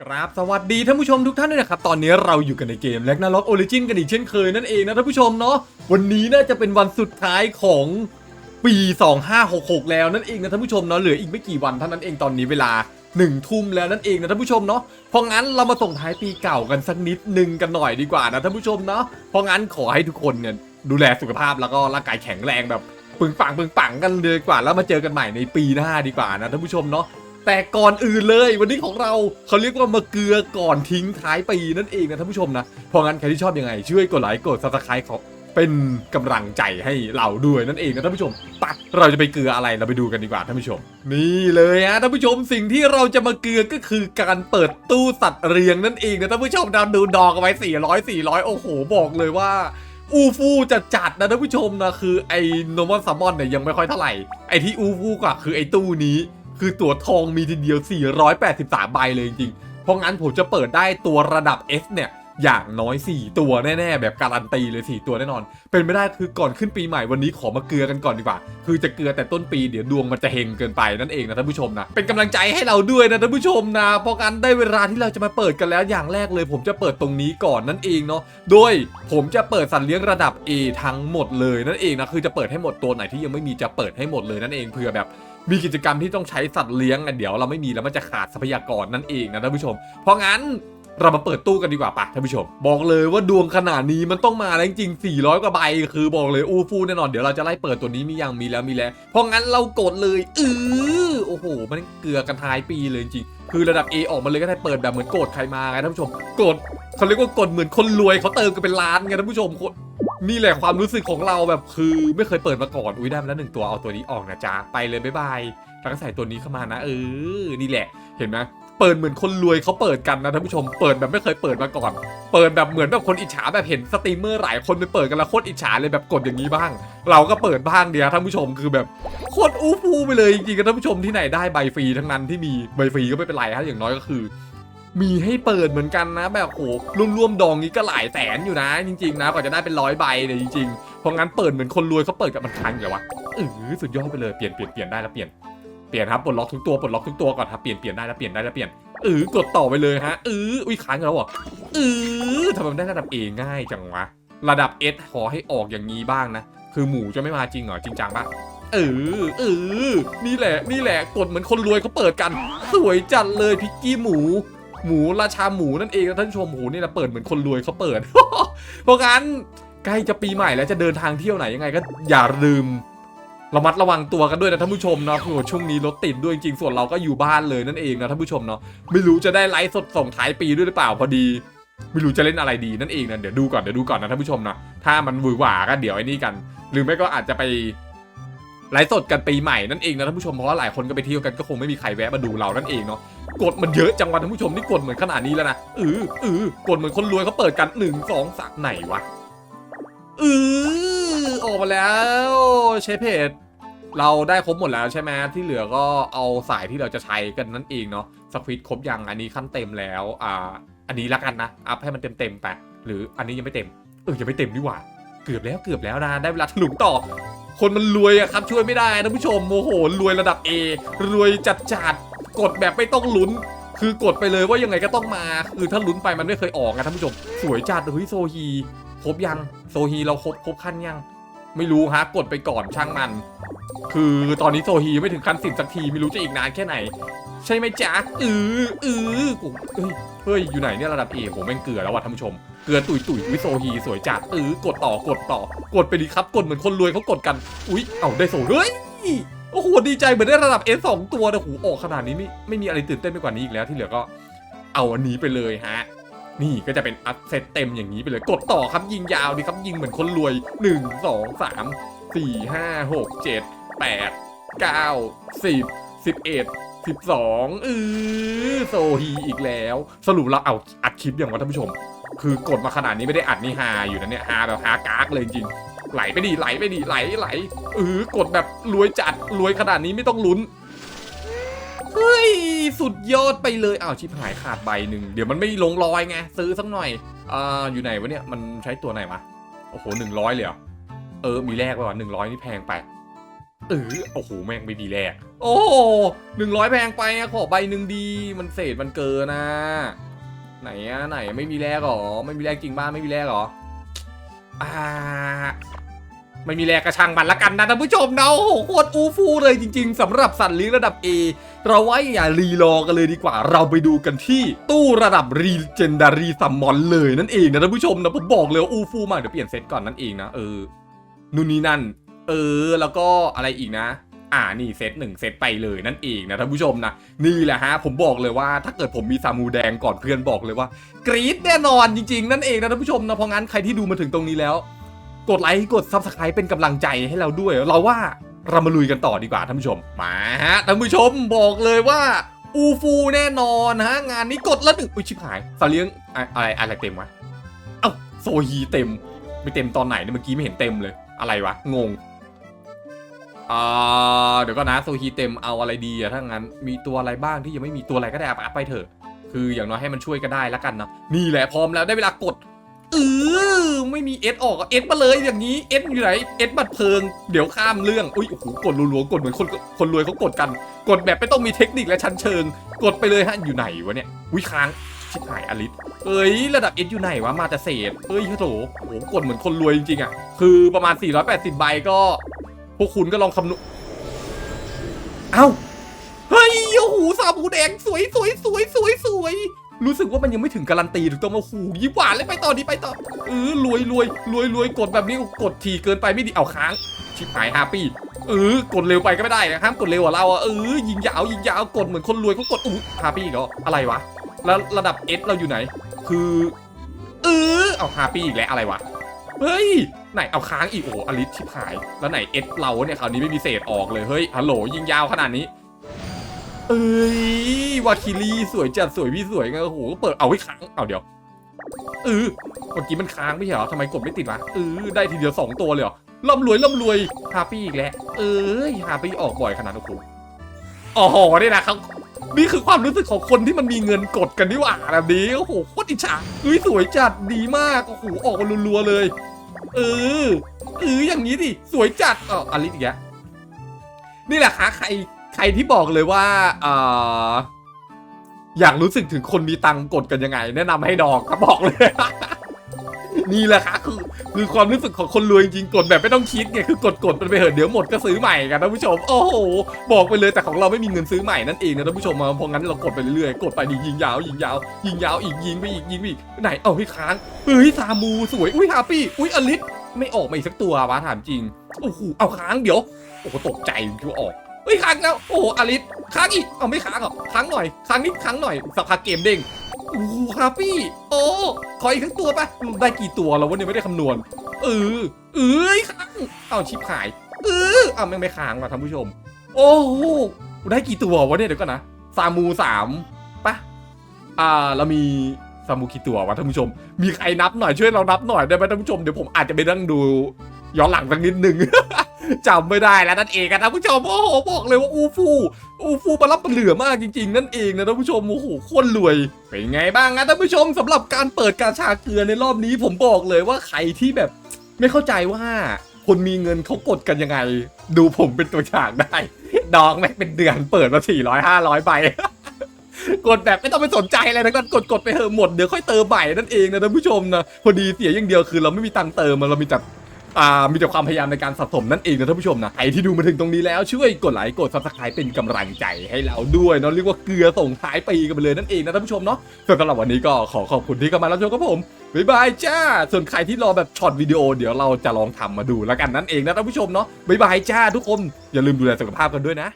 ครับสวัสดีท่านผู้ชมทุกท่านด้วยนะครับ ตอนนี้เราอยู่กันในเกมแล็กนาล็อกโอริจินกันอีกเช่นเคยนั่นเองนะท่านผู้ชมเนาะวันนี้น่าจะเป็นวันสุดท้ายของปี 2566 แล้วนั่นเองนะท่านผู้ชมเนาะเหลืออีกไม่กี่วันเท่านั้นเองตอนนี้เวลาหนึ่งทุ่มแล้วนั่นเองนะท่านผู้ชมเนาะเพราะงั้นเรามาส่งท้ายปีเก่ากันสักนิดหนึ่งกันหน่อยดีกว่านะท่านผู้ชมเนาะเพราะงั้นขอให้ทุกคนเนี่ยดูแลสุขภาพแล้วก็ร่างกายแข็งแรงแบบปึงปังปึงปังกันเลยดีกว่าแล้วมาเจอกันใหม่ในปีหน้าดีกว่านะท่านผู้ชมเนาะ แต่ก่อนอื่นเลยวันนี้ของเราเขาเรียกว่ามาเกลือก่อนทิ้งท้ายปีนั่นเองนะท่านผู้ชมนะเพราะงั้นใครที่ชอบยังไง ช่วยกดไลค์กดซับสไครต์เขาเป็นกำลังใจให้เราด้วยนั่นเองนะท่านผู้ชมไปะเราจะไปเกลืออะไรเราไปดูกันดีกว่าท่านผู้ชม นี่เลยฮะท่านผู้ชมสิ่งที่เราจะมาเกลือก็คือการเปิดตู้สัตว์เรียงนั่นเองนะท่านผู้ชมเราดูดอกเอาไว้400 400 โอ้โห บอกเลยว่าอูฟูจะจัดนะท่านผู้ชมนะคือไอ้โนมอนซัมมอนเนี่ยยังไม่ค่อยเท่าไหร่ไอ้ที่อูฟูกว่าคือไอ้ตู้นี้ คือตัวทองมีทีเดียว 483 ใบเลยจริงๆ เพราะงั้นผมจะเปิดได้ตัวระดับ S เนี่ยอย่างน้อย 4 ตัวแน่ๆ แบบการันตีเลย 4 ตัวแน่นอน เป็นไม่ได้คือก่อนขึ้นปีใหม่วันนี้ขอมาเกลือกันก่อนดีกว่า คือจะเกลือแต่ต้นปีเดี๋ยวดวงมันจะเฮงเกินไปนั่นเองนะท่านผู้ชมนะ เป็นกำลังใจให้เราด้วยนะท่านผู้ชมนะ เพราะงั้นได้เวลาที่เราจะมาเปิดกันแล้วอย่างแรกเลย ผมจะเปิดตรงนี้ก่อนนั่นเองเนาะ โดยผมจะเปิดสัตว์เลี้ยงระดับ A ทั้งหมดเลยนั่นเองนะ คือจะเปิดให้หมดตัวไหนที่ยังไม่มีจะเปิดให้หมดเลยนั่นเองเผื่อแบบ มีกิจกรรมที่ต้องใช้สัตว์เลี้ยงอะเดี๋ยวเราไม่มีแล้วมันจะขาดทรัพยากรนั่นเองนะท่านผู้ชม เพราะงั้นเรามาเปิดตู้กันดีกว่าปะท่านผู้ชม บอกเลยว่าดวงขนาดนี้มันต้องมาแล้วจริงๆ400 กว่าใบ คือบอกเลยอู้ฟู่แน่นอนเดี๋ยวเราจะไล่เปิดตัวนี้มียังมีแล้วมีแล้ว เพราะงั้นเรากดเลยอือโอ้โห มันเกลือกันท้ายปีเลยจริงคือระดับ A ออกมาเลยก็ได้เปิดแบบเหมือนโกดใครมาไงท่านผู้ชมกดเขาเรียกว่ากดเหมือนคนรวยเขาเติมกันเป็นล้านไงท่านผู้ชม นี่แหละความรู้สึกของเราแบบคือไม่เคยเปิดมาก่อนอุ้ยได้มาแล้วหนึ่งตัวเอาตัวนี้ออกนะจ๊ะไปเลยบ๊ายบายแล้วก็ใส่ตัวนี้เข้ามานะเออนี่แหละเห็นไหมเปิดเหมือนคนรวยเขาเปิดกันนะท่านผู้ชมเปิดแบบไม่เคยเปิดมาก่อน เปิดแบบเหมือนแบบคนอิจฉาแบบเห็นสตรีมเมอร์หลายคนไปเปิดกันแล้วโคตรอิจฉาเลยแบบกดอย่างนี้บ้าง เราก็เปิดบ้างเดียวท่านผู้ชมคือแบบโคตรอู้ฟูไปเลยจริงๆกับท่านผู้ชมที่ไหนได้ใบฟรีทั้งนั้นที่มีใบฟรีก็ไม่เป็นไรฮะอย่างน้อยก็คือ มีให้เปิดเหมือนกันนะ แบบโหรวมๆดองนี้ก็หลายแสนอยู่นะ จริงๆนะกว่าจะได้เป็นร้อยใบเนี่ยจริงๆเพราะงั้นเปิดเหมือนคนรวยเขาเปิดกับมันค้างอยู่แล้วะเออสุดยอดไปเลยเปลี่ยนเปลี่ยนเปลี่ยนได้แล้วเปลี่ยนเปลี่ยนครับปลดล็อกทุกตัวปลดล็อกทุกตัวก่อนครับเปลี่ยนเปลี่ยนได้แล้วเปลี่ยนได้แล้วเปลี่ยนเออกดต่อไปเลยฮะเอออุ้ยค้างแล้วเหรอเออทำไมมันได้ระดับ A ง่ายจังวะระดับ S ขอให้ออกอย่างนี้บ้างนะคือหมูจะไม่มาจริงเหรอจริงจังปะเออเออนี่แหละนี่แหละกดเหมือนคนรวยเขาเปิดกัน สวยจัดเลยพิกกี้หมู หมูราชาหมูนั่นเองนะท่านผู้ชมหมูนี่นะเปิดเหมือนคนรวยเขาเปิด เพราะงั้นใกล้จะปีใหม่แล้วจะเดินทางเที่ยวไหนยังไงก็อย่าลืมระมัดระวังตัวกันด้วยนะท่านผู้ชมเนาะคือช่วงนี้รถติดด้วยจริงๆส่วนเราก็อยู่บ้านเลยนั่นเองนะท่านผู้ชมเนาะไม่รู้จะได้ไลฟ์สดส่งท้ายปีด้วยหรือเปล่าพอดี ไม่รู้จะเล่นอะไรดีนั่นเองนะเดี๋ยวดูก่อนเดี๋ยวดูก่อนนะท่านผู้ชมนะถ้ามันหวือหวาก็เดี๋ยวไอ้นี่กัน หรือไม่ก็อาจจะไป ไลฟ์สดกันปีใหม่นั่นเองนะท่านผู้ชมเพราะว่าหลายคนก็ไปเที่ยวกันก็คงไม่มีใครแวะมาดูเรานั่นเองเนาะกดมันเยอะจังวะท่านผู้ชมนี่กดเหมือนขนาดนี้แล้วนะเออเออกดเหมือนคนรวยเขาเปิดกันหนึ่งสองสามไหนวะเออออกมาแล้วใช้เพจเราได้ครบหมดแล้วใช่ไหมที่เหลือก็เอาสายที่เราจะใช้กันนั่นเองเนาะสควิตครบยังอันนี้ขั้นเต็มแล้วอ่าอันนี้ละกันนะอัพให้มันเต็มเต็มไปหรืออันนี้ยังไม่เต็มเออยังไม่เต็มนี่หว่า เกือบแล้วเกือบแล้วนะได้เวลาถลุงต่อ คนมันรวยอะครับช่วยไม่ได้นะผู้ชมโมโหรวยระดับ A รวยจัดจัดกดแบบไม่ต้องลุ้น คือกดไปเลยว่ายังไงก็ต้องมา คือถ้าลุ้นไปมันไม่เคยออกนะท่านผู้ชม สวยจัดเฮ้ยโซฮีครบยังโซฮีเราครบครบขั้นยัง ไม่รู้ฮะกดไปก่อนช่างมัน คือตอนนี้โซฮียังไม่ถึงขั้นสิบสักทีไม่รู้จะอีกนานแค่ไหน ใช่ไหมจ๊ะเออเออกูเฮ้ยเฮ้ยอยู่ไหนเนี่ยระดับเอผมแม่งเกลือแล้วว่ะท่านผู้ชมเกลือตุยตุยวิโซฮีสวยจัดเออกดต่อกดต่อกดไปดีครับ กดเหมือนคนรวยเขากดกัน อุ๊ยเอาได้โซเฮ้ยโอ้โหดีใจเหมือนได้ระดับ S สองตัวนะโหออกขนาดนี้ไม่ไม่มีอะไรตื่นเต้นไปกว่านี้อีกแล้วที่เหลือก็ เอาอันนี้ไปเลยฮะ นี่ก็จะเป็นอัพเซตเต็มอย่างนี้ไปเลยกดต่อครับยิงยาวดีครับยิงเหมือนคนรวย 1 2 3 4 5 6 7 8 9 10 11 12เออโซฮีอีกแล้ว สรุปเราเอาอัดคลิปอย่างวะท่านผู้ชม คือกดมาขนาดนี้ไม่ได้อัดนี่ฮาอยู่นะเนี่ยฮาแบบฮากากเลยจริงไหลไปดิไหลไปดิไหลไหลเออกดแบบรวยจัดรวยขนาดนี้ไม่ต้องลุ้น เฮ้ย สุดยอดไปเลยอ้าวชิบหายขาดใบหนึ่งเดี๋ยวมันไม่ลงรอยไงซื้อสักหน่อยอ่าอยู่ไหนวะเนี่ยมันใช้ตัวไหนวะโอ้โหหนึ่งร้อยเลยเหรอเออมีแลกไปว่ะหนึ่งร้อยนี่แพงไปเออโอ้โหแม่งไม่ดีแลกโอ้หนึ่งร้อยแพงไปอะขอใบหนึ่งดี มันเศษมันเกินนะไหนอะไหนไม่มีแลกหรอไม่มีแลกจริงบ้านไม่มีแลกหรออ่า ไม่มีแลกกระชังมันละกันนะท่านผู้ชมเนาะโหโคตรอูฟูเลยจริง ๆสำหรับสัตว์เลี้ยงระดับ A เราไว้อย่ารีรอกันเลยดีกว่า เราไปดูกันที่ตู้ระดับรีเจนดารีซัมมอนเลยนั่นเองนะท่านผู้ชมนะผมบอกเลยอูฟูมากเดี๋ยวเปลี่ยนเซตก่อนนั่นเองนะเออนู่นนี่นั่น เออ แล้วก็อะไรอีกนะอ่านี่เซตหนึ่งเซตไปเลยนั่นเองนะท่านผู้ชมนะนี่แหละฮะผมบอกเลยว่าถ้าเกิดผมมีซามูแดงก่อนเพื่อนบอกเลยว่า กรี๊ดแน่นอนจริง ๆ นั่นเองนะท่านผู้ชมนะเพราะงั้นใครที่ดูมาถึงตรงนี้แล้ว กดไลค์กดซับสไครป์เป็นกำลังใจให้เราด้วย เราว่าเรามาลุยกันต่อดีกว่าท่านผู้ชม มาฮะท่านผู้ชมบอกเลยว่าอูฟูแน่นอนฮะงานนี้กดละหนึ่งอุ้ยชิบหายสาเลี้ยงอะไรอะไรเต็มวะเอ้าโซฮีเต็มไม่เต็มตอนไหนเนี่ยเมื่อกี้ไม่เห็นเต็มเลยอะไรวะงงอ่าเดี๋ยวก็นะโซฮีเต็มเอาอะไรดีอะถ้างั้นมีตัวอะไรบ้างที่ยังไม่มีตัวอะไรก็ได้อาไปอัพไปเถอะ คืออย่างน้อยให้มันช่วยก็ได้ล้วกันเนาะนี่แหละพร้อมแล้วได้เวลากดเออ ไม่มีเอสออกเอสมาเลยอย่างนี้เอสอยู่ไหนเอสบัตรเพลิง เดี๋ยวข้ามเรื่อง อุ้ยโอ้โหกดรัวๆกดเหมือนคนคนรวยเขากดกัน กดแบบไม่ต้องมีเทคนิคและชั้นเชิง กดไปเลยฮะอยู่ไหนวะเนี่ยวิค้างชิบหายอลิสเอ้ยระดับเอสอยู่ไหนวะมาแต่เศษเอ้ยโถโอ้โหกดเหมือนคนรวยจริงๆอะคือประมาณ 480 ใบก็ พวกคุณก็ลองคำนวณเอ้าเฮ้ยโอ้โหสาบูแดงสวยสวยสวยสวยสวย รู้สึกว่ามันยังไม่ถึงการันตีถูกต้องมาหูยิ้มหวานเลยไปต่อดีไปต่อเออรวยรวยรวยรวยกดแบบนี้กดทีเกินไปไม่ดีเอาค้าง ชิบหายฮาปี้เออกดเร็วไปก็ไม่ได้นะห้ามกดเร็วกว่าเราอะเออยิงยาวยิงยาวกดเหมือนคนรวยเขากดอู้ฮาปี้อีก็อะไรวะแล้วระดับเอสเราอยู่ไหน คือเออเอาฮาปี้อีกแล้วอะไรวะเฮ้ยไหนเอาค้างอีกโอ้อลิสชิบหาย แล้วไหนเอสเราเนี่ยคราวนี้ไม่มีเศษออกเลยเฮ้ยฮัลโหลยิงยาวขนาดนี้ เอ้ยวาคิรีสวยจัดสวยพี่สวยไงโอ้โหเปิดเอาไว้ค้างเอาเดี๋ยวเออเมื่อกี้มันค้างไม่ใช่เหรอทำไมกดไม่ติดวะเออได้ทีเดียวสองตัวเลยเหรอร่ำรวยร่ำรวยฮาปี้อีกแล้วเอ้ยฮาปี้ออกบ่อยขนาดนั้นโอ้โหอ๋อนี่นะครับนี่คือความรู้สึกของคนที่มันมีเงินกดกันนี่หว่าแบบนี้โอ้โหโคตรอิจฉาเฮ้ยสวยจัดดีมากโอ้โหออกมารัวๆเลย เออเอออย่างนี้ดิสวยจัดอ๋ออลิสอีกแล้วนี่แหละคะใคร ใครที่บอกเลยว่าอ่ออยากรู้สึกถึงคนมีตังกดกันยังไง แนะนำให้ดอกครับบอกเลย นี่แหละค่ะคือคือความรู้สึกของคนรวยจริงๆกดแบบไม่ต้องคิดไงคือกดกดไปเถอะเดี๋ยวหมดก็ซื้อใหม่กันท่านผู้ชมโอ้โหบอกไปเลยแต่ของเราไม่มีเงินซื้อใหม่นั่นเองนะท่านผู้ชมมาเพราะงั้นเรากดไปเรื่อยๆกดไปดียิงยาวยิงยาว ยิงยาวอีกยิงไปอีกยิงไปอีกไหนเอาให้ค้างเฮ้ยซามูสวยอุ้ยฮาปี้อุ้ยอลิสไม่ออกมาอีกสักตัววะถามจริงโอ้โหเอาค้างเดี๋ยวโอ้โหตกใจคิดว่าออก ฮ้ยค้างแล้ว โอ้โหอลิสค้างอีก เอาไม่ค้างหรอค้างหน่อยค้างนิดค้างหน่อยสักพักเกมเด้งโอ้โหฮาปี้โอ้ขออีกทั้งตัวปะได้กี่ตัวแล้ววะเนี่ยไม่ได้คำนวณ เออเอ้ยค้างเอาชิบหาย เออเอาไม่ไม่ค้างว่ะท่านผู้ชม โอ้โหได้กี่ตัววะเนี่ยเดี๋ยวก่อนนะซามูสามปะอ่าเรามีซามูกี่ตัววะท่านผู้ชม มีใครนับหน่อยช่วยเรานับหน่อยได้ไหมท่านผู้ชมเดี๋ยวผมอาจจะไปนั่งดูย้อนหลังสักนิดหนึ่ง จำไม่ได้แล้วนั่นเองอะท่านผู้ชมโอ้โหบอกเลยว่าอูฟูอูฟูมารับเหลือมากจริงๆ นั่นเองนะท่านผู้ชมโอ้โหโคตรรวยเป็นไงบ้างนะท่านผู้ชมสำหรับการเปิดกาชาเกลือในรอบนี้ ผมบอกเลยว่าใครที่แบบไม่เข้าใจว่าคนมีเงินเขากดกันยังไง ดูผมเป็นตัวอย่างได้ ดองแม่งเป็นเดือนเปิดมา400 500ใบกดแบบไม่ต้องไปสนใจอะไรนะก็กดกดไปเถอะหมดเดี๋ยวค่อยเติมใหม่นั่นเองนะท่านผู้ชมนะพอดีเสียอย่างเดียวคือเราไม่มีตังค์เติมอะเรามีแต่ อ่ามีแต่ความพยายามในการสะสมนั่นเองนะท่านผู้ชมนะใครที่ดูมาถึงตรงนี้แล้วช่วยกดไลค์กดซับสไครป์เป็นกำลังใจให้เราด้วยเนาะเรียกว่าเกลือส่งท้ายปีกันไปเลยนั่นเองนะท่านผู้ชมเนาะส่วนสำหรับวันนี้ก็ขอขอบคุณที่เข้ามารับชมกับผมบ๊ายบายจ้า ส่วนใครที่รอแบบช็อตวิดีโอเดี๋ยวเราจะลองทำมาดูแล้วกันนั่นเองนะท่านผู้ชมเนาะบ๊ายบายจ้าทุกคนอย่าลืมดูแลสุขภาพกันด้วยนะ